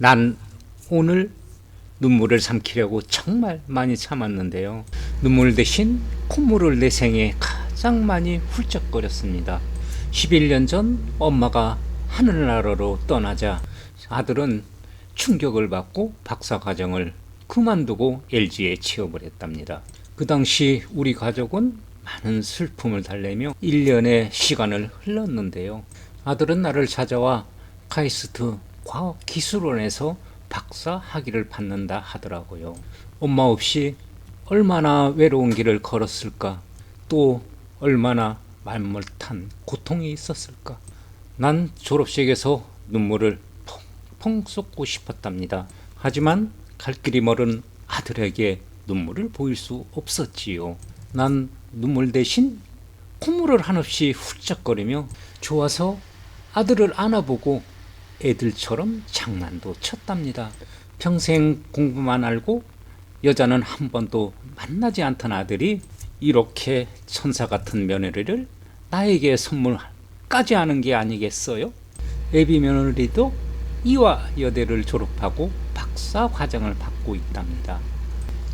난 오늘 눈물을 삼키려고 정말 많이 참았는데요. 눈물 대신 콧물을 내 생에 가장 많이 훌쩍거렸습니다. 11년 전 엄마가 하늘나라로 떠나자 아들은 충격을 받고 박사 과정을 그만두고 LG에 취업을 했답니다. 그 당시 우리 가족은 많은 슬픔을 달래며 1년의 시간을 흘렀는데요. 아들은 나를 찾아와 카이스트 과학기술원에서 박사 학위를 받는다 하더라고요. 엄마 없이 얼마나 외로운 길을 걸었을까? 또 얼마나 말물탄 고통이 있었을까? 난 졸업식에서 눈물을 펑펑 쏟고 싶었답니다. 하지만 갈 길이 멀은 아들에게 눈물을 보일 수 없었지요. 난 눈물 대신 콧물을 한없이 훌쩍거리며 좋아서 아들을 안아보고 애들처럼 장난도 쳤답니다. 평생 공부만 알고 여자는 한 번도 만나지 않던 아들이 이렇게 천사 같은 며느리를 나에게 선물까지 하는 게 아니겠어요? 애비 며느리도 이화 여대를 졸업하고 박사 과정을 받고 있답니다.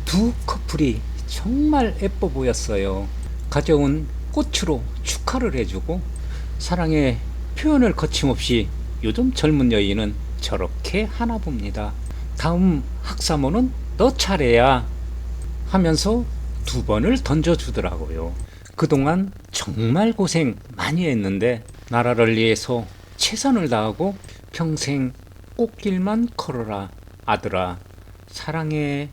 두 커플이 정말 예뻐 보였어요. 가져온 꽃으로 축하를 해주고 사랑의 표현을 거침없이 요즘 젊은 여인은 저렇게 하나 봅니다. 다음 학사모는 너 차례야 하면서 두 번을 던져주더라고요. 그동안 정말 고생 많이 했는데 나라를 위해서 최선을 다하고 평생 꽃길만 걸어라 아들아 사랑해